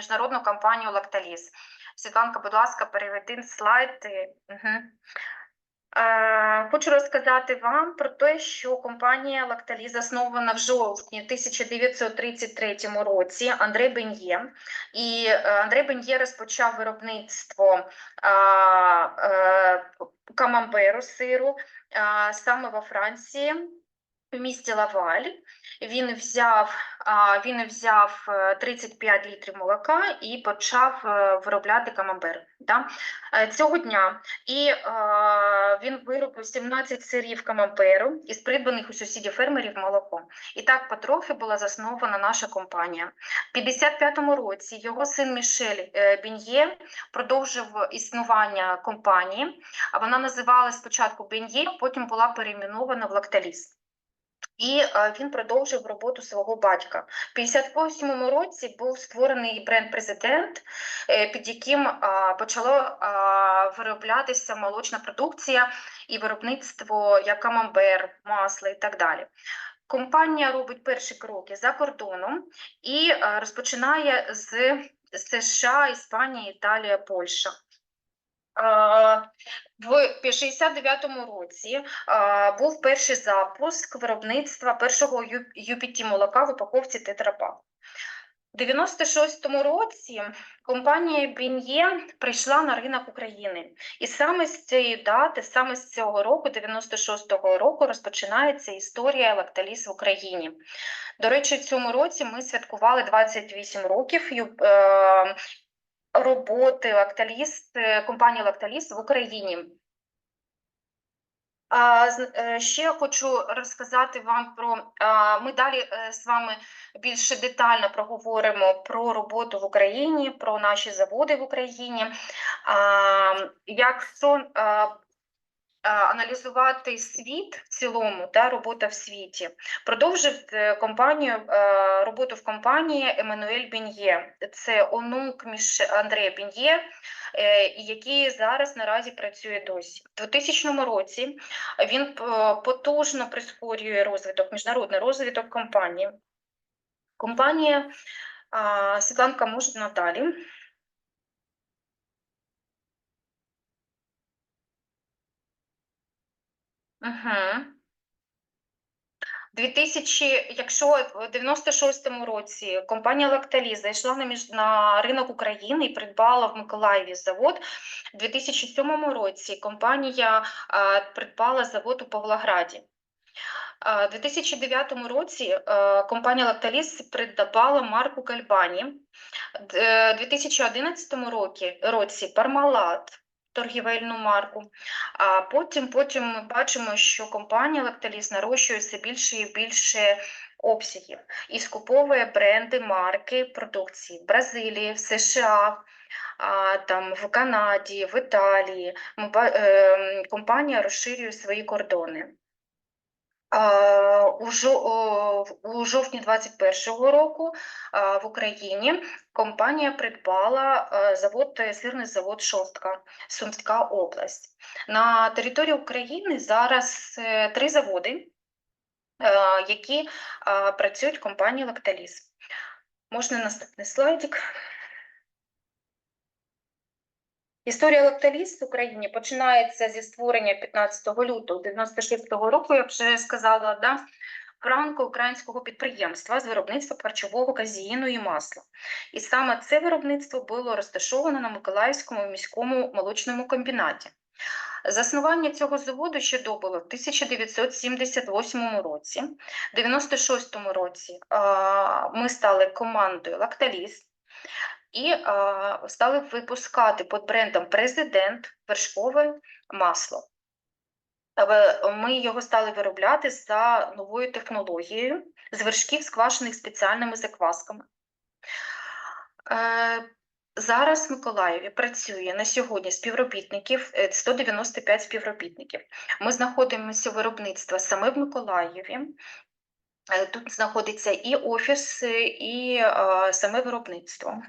міжнародну компанію Лакталіз. Світланка, будь ласка, переведи слайд. Угу. Е, хочу розказати вам про те, що компанія Лакталіз заснована в жовтні 1933 році Андрей Бен'є. І е, Андрей Бен'є розпочав виробництво а, е, камамберу сиру а, саме во Франції. В місті Лаваль він взяв, він взяв е, 35 літрів молока і почав е, виробляти камамбер. Да? Е, Цього дня і е, він виробив 17 сирів камамберу із придбаних у сусідів фермерів молоком. І так потрохи була заснована наша компанія. В 55-му році його син Мішель е, Бін'є продовжив існування компанії. Вона називалась спочатку Бен'є, потім була перейменована в Лакталіс. І е, він продовжив роботу свого батька. В 58-му році був створений бренд Президент, е, під яким е, почало вироблятися молочна продукція і виробництво як камамбер, масло і так далі. Компанія робить перші кроки за кордоном і розпочинає з США, Іспанія, Італія, Польща. В 69-му році був перший запуск виробництва першого Ю- UPT молока в упаковці Тетрапак. У 96-му році компанія Бін'є прийшла на ринок України. І саме з цієї дати, саме з цього року, 96-го року, розпочинається історія Лакталіс в Україні. До речі, в цьому році ми святкували 28 років е, роботи Лакталіст е, компанії Лакталіст в Україні. Е, ще хочу розказати вам про. Ми далі е, з вами більше детально проговоримо про роботу в Україні, про наші заводи в Україні. Якщо аналізувати світ в цілому, та робота в світі, продовжив е, компанію е, роботу в компанії Еммануель Бін'є. Це онук між Андрея Бін'є, е, який зараз наразі працює досі. У 2000 році він е, потужно прискорює розвиток, міжнародний розвиток компанії. Компанія Світланка може надалі. Угу. 2000, якщо в 96-му році компанія Лакталіз зайшла на, між... на ринок України і придбала в Миколаєві завод, в 2007 році компанія а, придбала завод у Павлограді. В 2009 році е, компанія Лакталіс придбала марку Кальбані. У 2011 році, році Пармалат, торгівельну марку. А потім, потім ми бачимо, що компанія Лакталіс нарощує все більше і більше обсягів і скуповує бренди, марки продукції в Бразилії, в США. А, там в Канаді, в Італії ми, е, компанія розширює свої кордони. У, жо- у жовтні 2021 року в Україні компанія придбала е, завод, е, сирний завод Шостка, Сумська область. На території України зараз е, три заводи, які працюють в компанії Лакталіс. Можна наступний слайдик. Історія Лакталіс в Україні починається зі створення 15 лютого 96 року, як вже сказала, да, франко-українського підприємства з виробництва харчового казеїну і масла. І саме це виробництво було розташовано на Миколаївському міському молочному комбінаті. Заснування цього заводу ще добуло в 1978 році. В 96 році ми стали командою Лакталіс і а, стали випускати під брендом Президент вершкове масло. Ми його стали виробляти за новою технологією з вершків, сквашених спеціальними заквасками. Е, Зараз в Миколаєві працює на сьогодні співробітників е, 195 співробітників. Ми знаходимося виробництва саме в Миколаєві. Е, Тут знаходиться і офіс, е, і е, саме виробництво.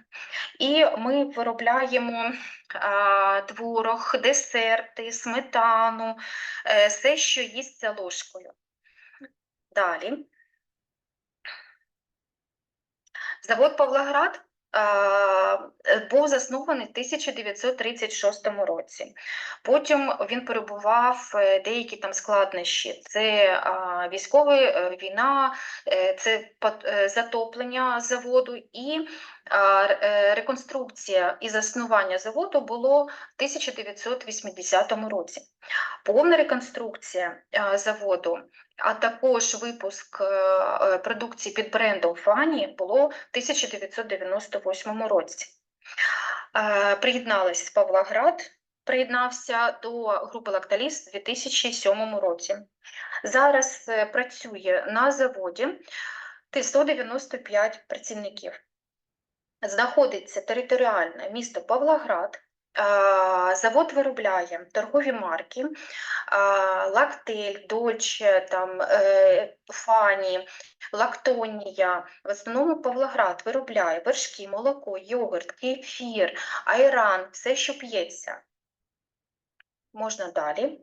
І ми виробляємо а, творог, десерти, сметану, е, все, що їсться ложкою. Далі. Завод Павлоград е, був заснований в 1936 році. Потім він перебував е, деякі там складнощі. Це військова е, війна, е, це е, затоплення заводу і е, реконструкція і заснування заводу було в 1980 році. Повна реконструкція е, заводу, а також випуск е, продукції під брендом Фані було в 1998 році. Е, Приєдналась Павлоград, приєднався до групи Лакталіс у 2007 році. Зараз е, працює на заводі 195 працівників. Знаходиться територіальне місто Павлоград. А, Завод виробляє торгові марки, Лактель, Дольче, там, е, Фані, Лактонія. В основному Павлоград виробляє вершки, молоко, йогурт, кефір, айран, все, що п'ється. Можна далі.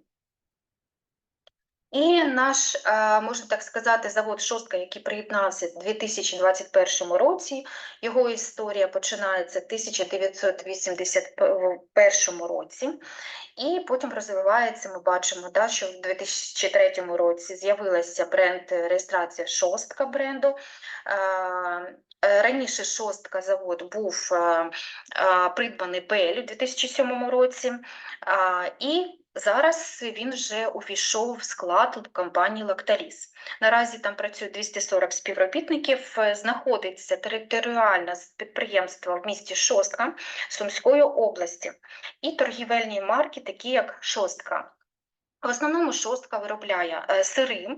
І наш, е, можна так сказати, завод Шостка, який приєднався в 2021 році, його історія починається в 1981 році, і потім розвивається, ми бачимо, да, що в 2003 році з'явилася бренд, е, реєстрація Шостка бренду. Е, Раніше Шостка завод був придбаний БЕЛь у 2007 році, і Зараз він вже увійшов в склад компанії Лакталіс. Наразі там працює 240 співробітників, е, знаходиться територіальне підприємство в місті Шостка Сумської області і торгівельні марки, такі як Шостка. В основному Шостка виробляє е, сири,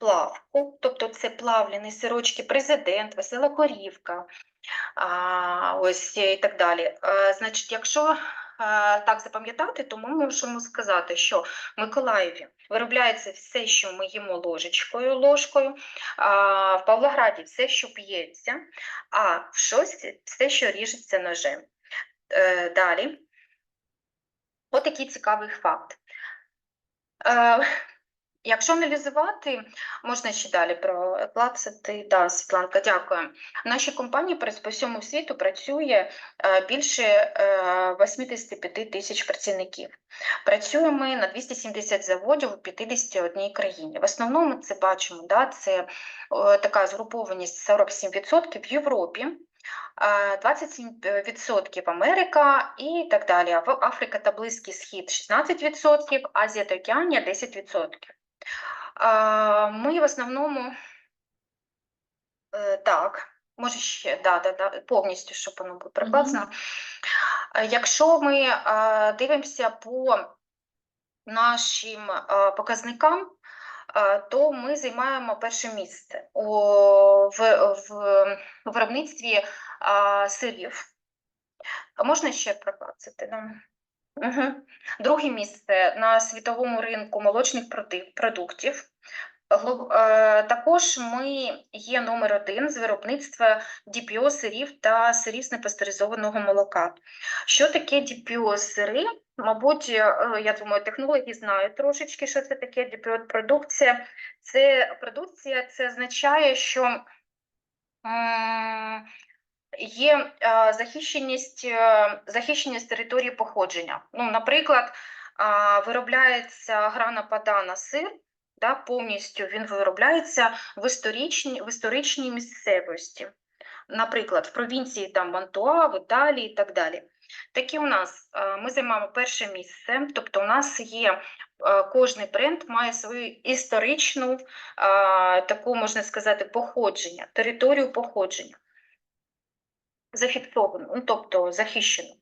плавку, тобто це плавлені сирочки Президент, Весела Корівка, а, ось і так далі. Е, Значить, якщо так запам'ятати, то ми можемо сказати, що в Миколаєві виробляється все, що ми їмо ложечкою, ложкою, в Павлограді все, що п'ється, а в Шості все, що ріжеться ножем. Е, Далі. Отакий цікавий факт. Е, Якщо аналізувати, можна ще далі проклацати. Да, Світланка, дякую. В нашій компанії по всьому світу працює е, більше е, 85 тисяч працівників. Працюємо ми на 270 заводів у 51 країні. В основному це бачимо, да, це е, така згрупованість 47% в Європі. е, 27% Америка і так далі. Африка та Близький Схід 16%, Азія та Океанія 10%. Ми в основному е, так, може ще да, да, да, повністю, щоб воно було прикладено. Е, Якщо ми дивимося по нашим показникам, то ми займаємо перше місце у, в, в виробництві сирів. Можна ще проклацати? Да? Угу. Друге місце на світовому ринку молочних продуктів. Е, Також ми є номер один з виробництва DPO сирів та сирів з непастеризованого молока. Що таке DPO сири? Мабуть, е, я думаю, технологи знають трошечки, що це таке DPO продукція. Це продукція, це означає, що є е, захищеність, е, захищеність території походження. Ну, наприклад, а, виробляється грана падана сир, да, повністю він виробляється в історичній, в історичній місцевості. Наприклад, в провінції там Мантуа, в Італії і так далі. Такі у нас е, ми займаємо перше місце, тобто у нас є е, кожний бренд має свою історичну е, таку, можна сказати, походження, територію походження зафіксовану, ну, тобто захищену.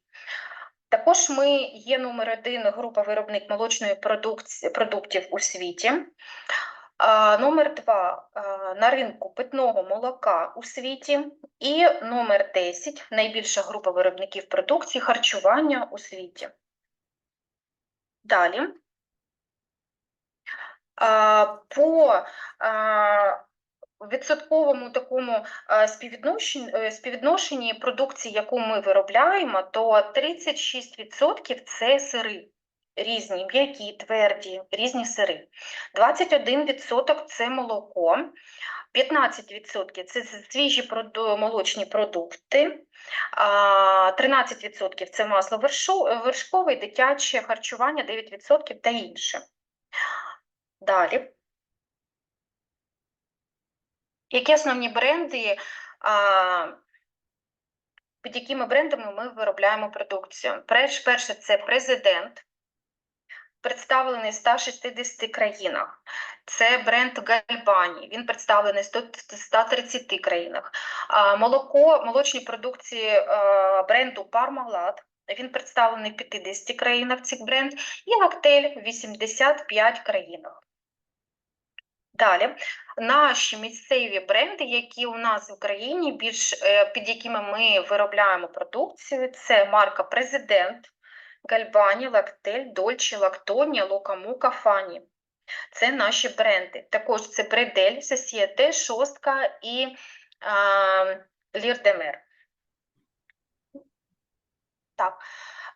Також ми є номер один група виробник молочної продукції, продуктів у світі. А, номер два на ринку питного молока у світі. І номер 10 найбільша група виробників продукції харчування у світі. Далі. По відсотковому такому е, співвідношенні, е, співвідношенні продукції, яку ми виробляємо, то 36% це сири. Різні, м'які, тверді, різні сири. 21% це молоко, 15% це свіжі молочні продукти, 13% це масло вершкове, дитяче харчування, 9% та інше. Далі. Які основні бренди, під якими брендами ми виробляємо продукцію? Перш- Перше, це президент, представлений в 160 країнах. Це бренд Гальбані, він представлений в 130 країнах. Молоко, молочні продукції бренду Parmalat, він представлений в 50 країнах цих бренд, і Лактель в 85 країнах. Далі, наші місцеві бренди, які у нас в Україні, більш е, під якими ми виробляємо продукцію, це марка Президент, Гальбані, Лактель, Дольче, Лактоні, Локамука, Фані. Це наші бренди. Також це Бредель, Сосієте, Шостка і а, Лірдемер. Так.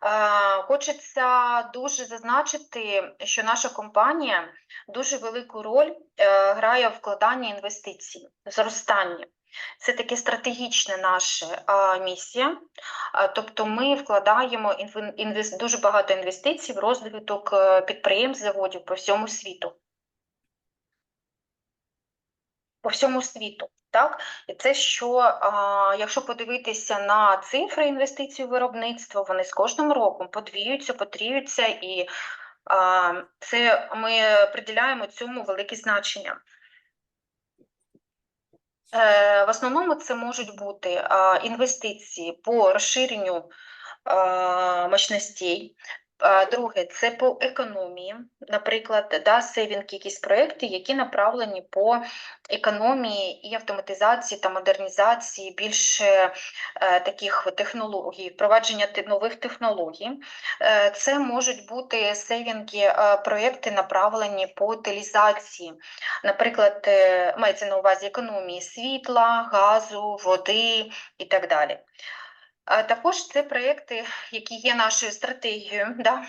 Е, Хочеться дуже зазначити, що наша компанія дуже велику роль е, грає в вкладанні інвестицій, в зростанні. Це таке стратегічна наша а, місія. Тобто ми вкладаємо інвес- дуже багато інвестицій в розвиток е, підприємств, заводів по всьому світу. По всьому світу. Так? І це що, а, якщо подивитися на цифри інвестицій у виробництво, вони з кожним роком подвіються, потріються, і а, це ми приділяємо цьому велике значення. Е, В основному це можуть бути а, інвестиції по розширенню мощностей. Друге, це по економії. Наприклад, да, сейвінг якісь проекти, які направлені по економії і автоматизації та модернізації більше е, таких технологій, впровадження нових технологій. Е, Це можуть бути сейвінги, проекти, направлені по утилізації наприклад, е, мається на увазі економії світла, газу, води і так далі. А Також це проекти, які є нашою стратегією. Да?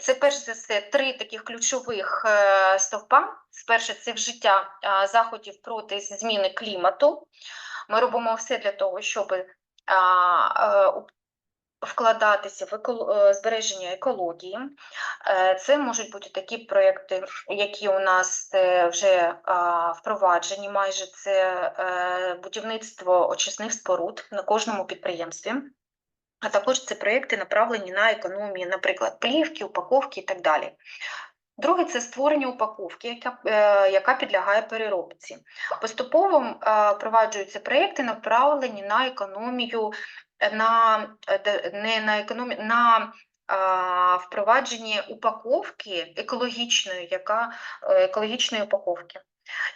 Це перш за все три таких ключових е, стовпа. Перше це вжиття заходів проти зміни клімату. Ми робимо все для того, щоб е, вкладатися в е, збереження екології. Е, Це можуть бути такі проекти, які у нас е, вже впроваджені. Майже це будівництво очисних споруд на кожному підприємстві. А також це проекти направлені на економію, наприклад, плівки, упаковки і так далі. Друге це створення упаковки, яка, яка підлягає переробці. Поступово впроваджуються проекти, направлені на економію, на е, не на економію, на а, впровадження упаковки екологічної, яка е, екологічної упаковки.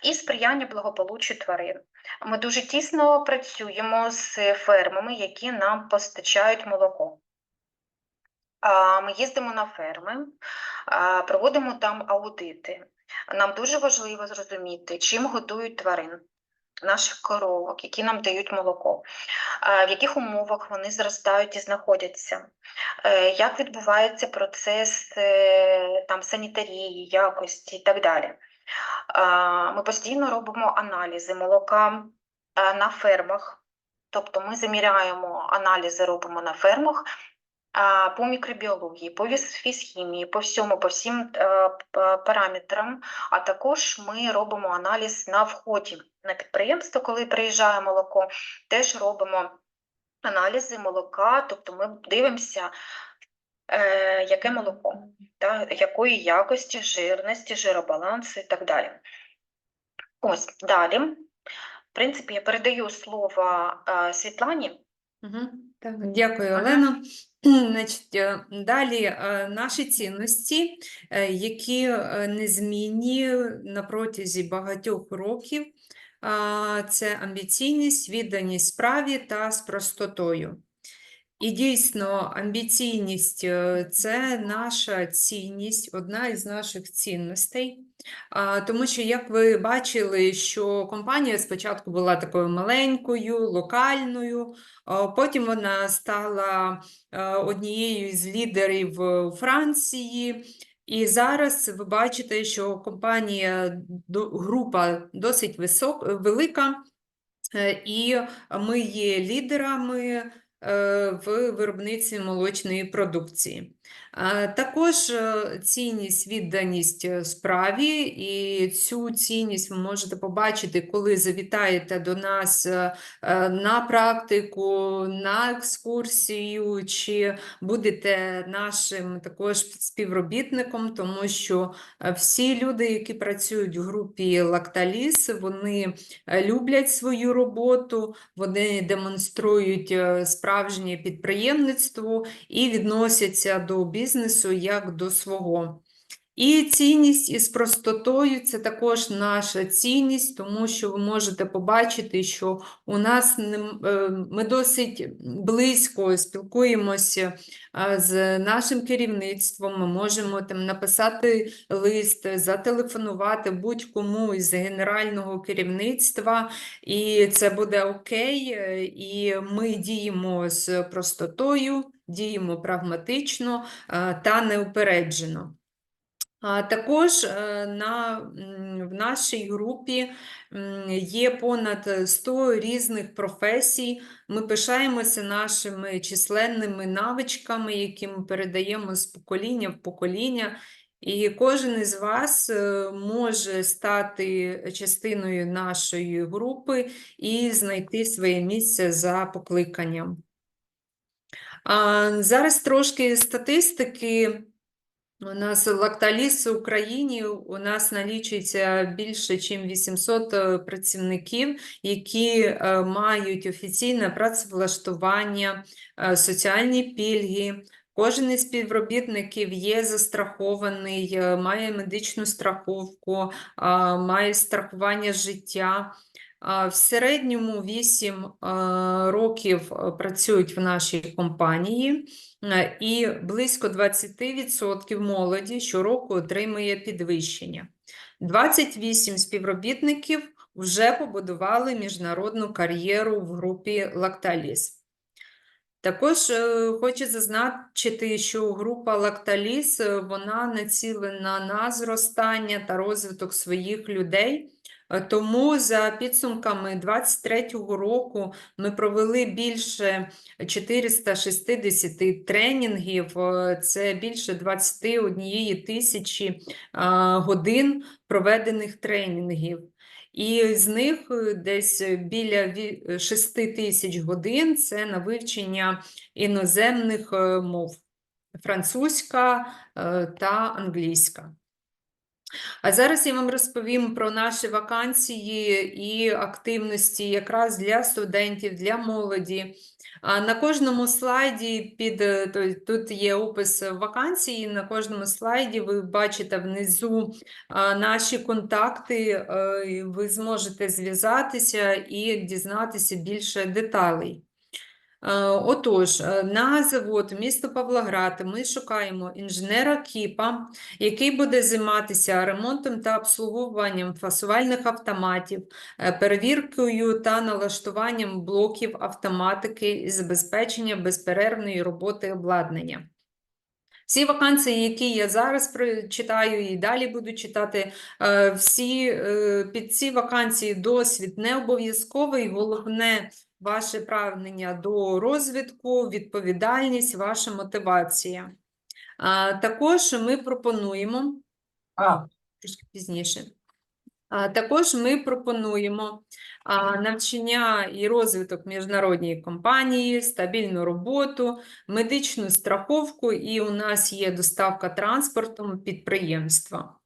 І сприяння благополуччю тварин. Ми дуже тісно працюємо з фермами, які нам постачають молоко. Ми їздимо на ферми, проводимо там аудити. Нам дуже важливо зрозуміти, чим годують тварин, наших коровок, які нам дають молоко, в яких умовах вони зростають і знаходяться, е, як відбувається процес е, там, санітарії, якості і так далі. Ми постійно робимо аналізи молока е, на фермах, тобто ми заміряємо аналізи, робимо на фермах по мікробіології, по фізхімії, по всьому, по всім е, параметрам. А також ми робимо аналіз на вході на підприємство, коли приїжджає молоко, теж робимо аналізи молока, тобто ми дивимося, е, яке молоко, та, якої якості, жирності, жиробалансу і так далі. Ось далі. В принципі, я передаю слово е, Світлані. Мгм. Так, дякую, Олена. Значить, е, далі е, наші цінності, е, які незмінні на протязі багатьох років. Це амбіційність, відданість справі та з простотою. І дійсно, амбіційність е, це наша цінність, одна із наших цінностей. Тому що, як ви бачили, що компанія спочатку була такою маленькою, локальною, потім вона стала е, однією з лідерів Франції. І зараз ви бачите, що компанія, група досить висок, велика, е, і ми є лідерами в виробниці молочної продукції. Також е, цінність, відданість е, справі, і цю цінність ви можете побачити, коли завітаєте до нас е, на практику, на екскурсію, чи будете нашим також співробітником, тому що всі люди, які працюють в групі Лакталіс, вони люблять свою роботу, вони демонструють справжнє підприємництво і відносяться до бізнесу як до свого. І цінність із простотою це також наша цінність, тому що ви можете побачити, що у нас е, ми досить близько спілкуємося з нашим керівництвом. Ми можемо там написати лист, зателефонувати будь-кому із генерального керівництва, і це буде окей. е, І ми діємо з простотою, діємо прагматично та неупереджено. Також е, на, в нашій групі є понад 100 різних професій. Ми пишаємося нашими численними навичками, які ми передаємо з покоління в покоління. І кожен із вас е, може стати частиною нашої групи і знайти своє місце за покликанням. Зараз трошки статистики. У нас Лакталіс в Україні у нас налічується більше, ніж 800 е, працівників, які е, мають офіційне працевлаштування, е, соціальні пільги. Кожен із співробітників є застрахований, має медичну страховку, має страхування життя. В середньому 8 е, років працюють в нашій компанії. Е, І близько 20% молоді щороку отримує підвищення. 28 співробітників вже побудували міжнародну кар'єру в групі Лакталіс. Також е, хочу зазначити, що група Лакталіс е, вона націлена на зростання та розвиток своїх людей. Е, Тому за підсумками 2023 року ми провели більше 460 тренінгів, е, це більше 21 тисячі годин проведених тренінгів. І з них е, десь біля ві- 6 тисяч годин це на вивчення іноземних е, мов французька е, та англійська. А зараз я вам розповім про наші вакансії і активності якраз для студентів, для молоді. На кожному слайді під е, тут є опис вакансії. На кожному слайді ви бачите внизу наші контакти. е, Ви зможете зв'язатися і дізнатися більше деталей. Е, Отож, е, на завод місто Павлоград ми шукаємо інженера КІПа, який буде займатися ремонтом та обслуговуванням фасувальних автоматів, е, перевіркою та налаштуванням блоків автоматики і забезпечення безперервної роботи обладнання. Всі вакансії, які я зараз читаю і далі буду читати, всі під ці вакансії досвід не обов'язковий, головне ваше прагнення до розвитку, відповідальність, ваша мотивація. А, Також ми пропонуємо А, трішки пізніше. А, Також ми пропонуємо а, навчання і розвиток міжнародній компанії, стабільну роботу, медичну страховку, і у нас є доставка транспортом підприємства.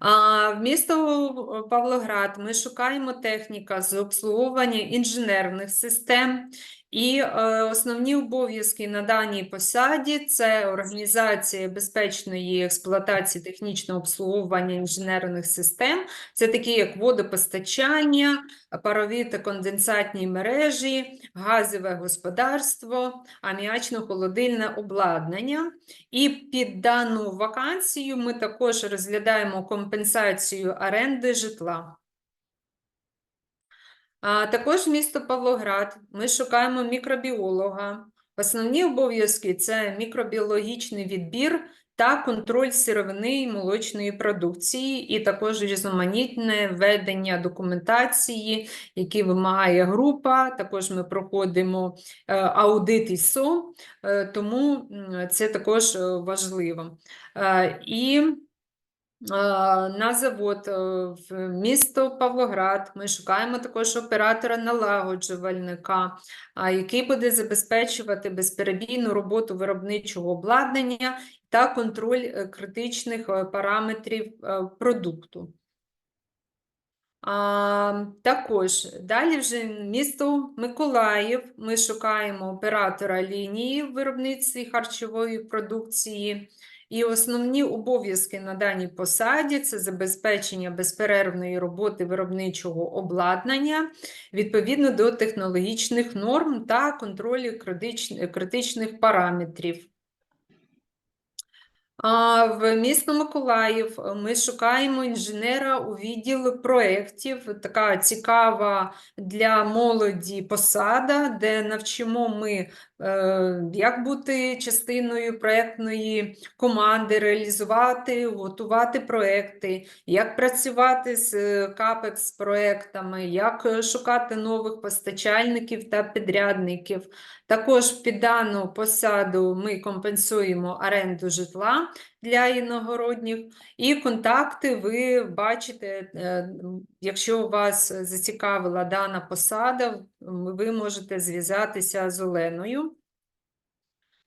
А, В місто Павлоград ми шукаємо техніка з обслуговування інженерних систем. І е, основні обов'язки на даній посаді це організація безпечної експлуатації технічного обслуговування інженерних систем, це такі як водопостачання, парові та конденсатні мережі, газове господарство, аміачно-холодильне обладнання. І під дану вакансію ми також розглядаємо компенсацію оренди житла. А також місто Павлоград. Ми шукаємо мікробіолога. Основні обов'язки це мікробіологічний відбір та контроль сировини і молочної продукції, і також різноманітне ведення документації, які вимагає група. Також ми проходимо е, аудит ISO, е, тому це також е, важливо. І на завод е, в місто Павлоград ми шукаємо також оператора налагоджувальника, який буде забезпечувати безперебійну роботу виробничого обладнання та контроль е, критичних е, параметрів е, продукту. А, також далі вже місто Миколаїв. Ми шукаємо оператора лінії в виробництві харчової продукції. І основні обов'язки на даній посаді це забезпечення безперервної роботи виробничого обладнання відповідно до технологічних норм та контролю критичних параметрів. В місто Миколаїв е, ми шукаємо інженера у відділ проєктів. Така цікава для молоді посада, де навчимо ми, як бути частиною проєктної команди, реалізувати, готувати проекти, як працювати з капекс проектами, як е, шукати нових постачальників та підрядників. Також під дану посаду ми компенсуємо оренду житла для іногородніх, і контакти ви бачите, е, якщо вас зацікавила дана посада, ви можете зв'язатися з Оленою.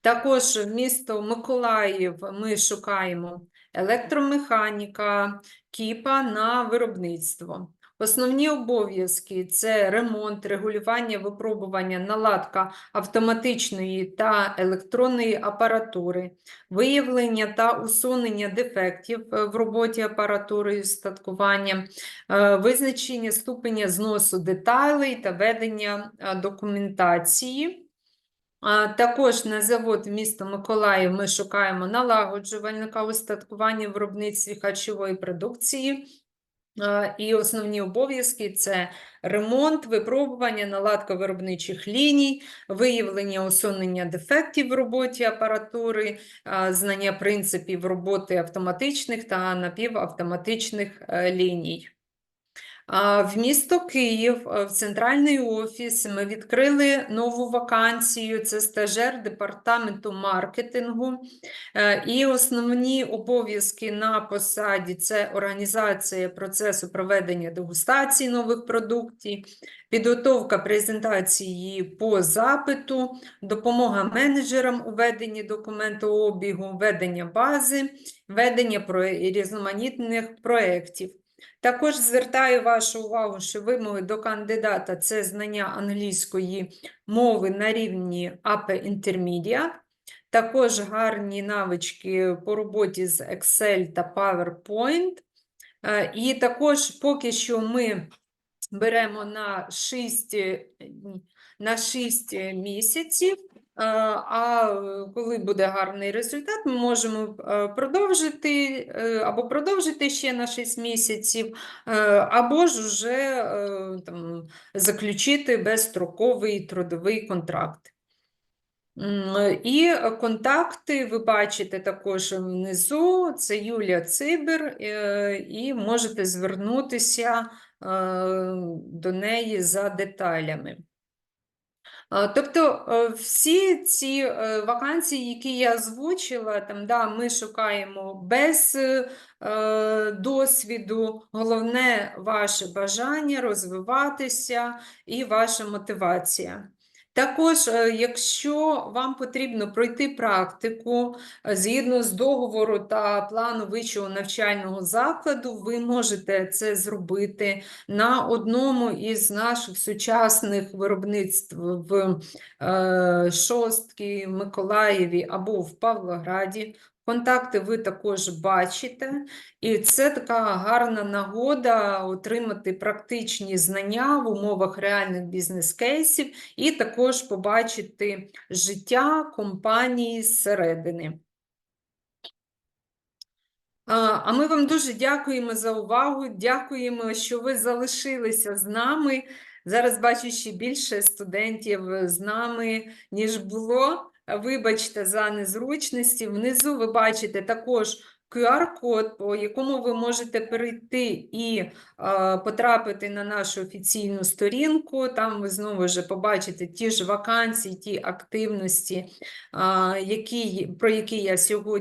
Також місто Миколаїв ми шукаємо електромеханіка, кіпа на виробництво. Основні обов'язки це ремонт, регулювання, випробування, наладка автоматичної та електронної апаратури, виявлення та усунення дефектів е, в роботі апаратури і устаткування, е, визначення ступеня зносу деталей та ведення е, документації. Також на завод міста Миколаїв ми шукаємо налагоджувальника устаткування виробництві харчової продукції. І основні обов'язки це ремонт, випробування, наладка виробничих ліній, виявлення усунення дефектів в роботі апаратури, знання принципів роботи автоматичних та напівавтоматичних е, ліній. В місто Київ, е, в центральний офіс, ми відкрили нову вакансію. Це стажер департаменту маркетингу. Е, І основні обов'язки на посаді це організація процесу проведення дегустації нових продуктів, підготовка презентації по запиту, допомога менеджерам у веденні документообігу, ведення бази, ведення різноманітних проєктів. Також звертаю вашу увагу, що вимоги до кандидата це знання англійської мови на рівні APE Intermediate, також гарні навички по роботі з Excel та PowerPoint. Е, І також поки що ми беремо на 6, на 6 місяців. Е, А е, коли буде гарний результат, ми можемо е, продовжити або продовжити ще на 6 місяців, або ж вже там, заключити безстроковий трудовий контракт. І контакти ви бачите також внизу. Це Юлія Цибер, і можете звернутися до неї за деталями. Тобто е, всі ці е, вакансії, які я озвучила, там, да, ми шукаємо без е, е, досвіду, головне ваше бажання розвиватися і ваша мотивація. Також, е, якщо вам потрібно пройти практику е, згідно з договору та плану вищого навчального закладу, ви можете це зробити на одному із наших сучасних виробництв в Шостки, Шостці, Миколаєві або в Павлограді. Контакти ви також бачите, і це така гарна нагода отримати практичні знання в умовах реальних бізнес-кейсів і також побачити життя компанії зсередини. А ми вам дуже дякуємо за увагу. Дякуємо, що ви залишилися з нами. Зараз бачу ще більше студентів з нами, ніж було. Вибачте за незручності. Внизу ви бачите також QR-код, по якому ви можете перейти і е, потрапити на нашу офіційну сторінку. Там ви знову ж побачите ті ж вакансії, ті активності, е, які, про які я сьогодні.